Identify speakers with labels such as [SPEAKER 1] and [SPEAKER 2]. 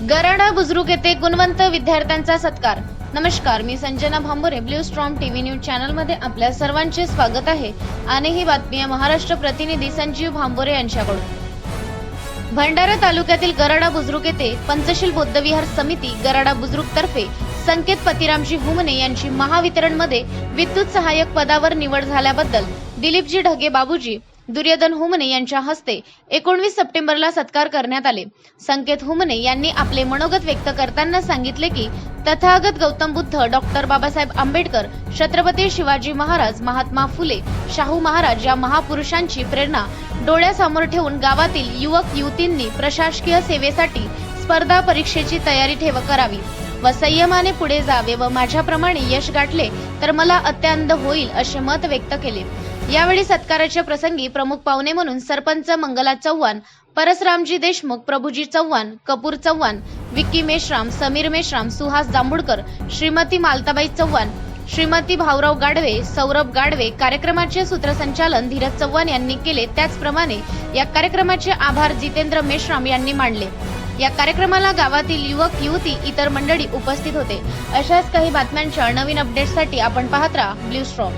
[SPEAKER 1] गराडा बुजरुक येथे गुणवंत विद्यार्थ्यांचा सत्कार. नमस्कार मी Sanjana Bhambore blue storm TV news चॅनलमध्ये आपल्या सर्वांचे स्वागत आहे. आणि ही बातमी आहे महाराष्ट्र प्रतिनिधी संजीव भांबोरे यांच्याकडून. भंडारा तालुक्यातील गराडा बुजरुक येथे पंचशील बौद्धविहार समिती गराडा बुजरुक तर्फे संकेत पतिरामजी हुमने यांची महावितरणमध्ये विद्युत सहाय्यक पदावर निवड झाल्याबद्दल दिलीपजी ढगे बाबूजी दुर्योधन हुमने यांच्या हस्ते एकोणवीस सप्टेंबरला सत्कार करण्यात आले. संकेत हुमने यांनी आपले मनोगत व्यक्त करताना सांगितले की तथागत गौतम बुद्ध डॉक्टर बाबासाहेब आंबेडकर छत्रपती शिवाजी महाराज महात्मा फुले शाहू महाराज या महापुरुषांची प्रेरणा डोळ्यासमोर ठेवून गावातील युवक युवतींनी प्रशासकीय सेवेसाठी स्पर्धा परीक्षेची तयारी ठेव करावी. व संयमाने पुढे जावे व माझ्याप्रमाणे यश गाठले तर मला अत्यंत होईल असे मत व्यक्त केले. यावेळी सत्काराच्या प्रसंगी प्रमुख पाहुणे म्हणून सरपंच मंगला चव्हाण परसरामजी देशमुख प्रभुजी चव्हाण कपूर चव्हाण विक्की मेश्राम समीर मेश्राम सुहास जांभुडकर श्रीमती मालताबाई चव्हाण श्रीमती भाऊराव गाडवे सौरभ गाडवे कार्यक्रमाचे सूत्रसंचालन धीरज चव्हाण यांनी केले. त्याचप्रमाणे या कार्यक्रमाचे आभार जितेंद्र मेश्राम यांनी मांडले. या कार्यक्रमाला गावातील युवक युवती इतर मंडळी उपस्थित होते. अशाच काही बातम्यांच्या नवीन अपडेटसाठी आपण पाहत राहा ब्ल्यू स्ट्रॉम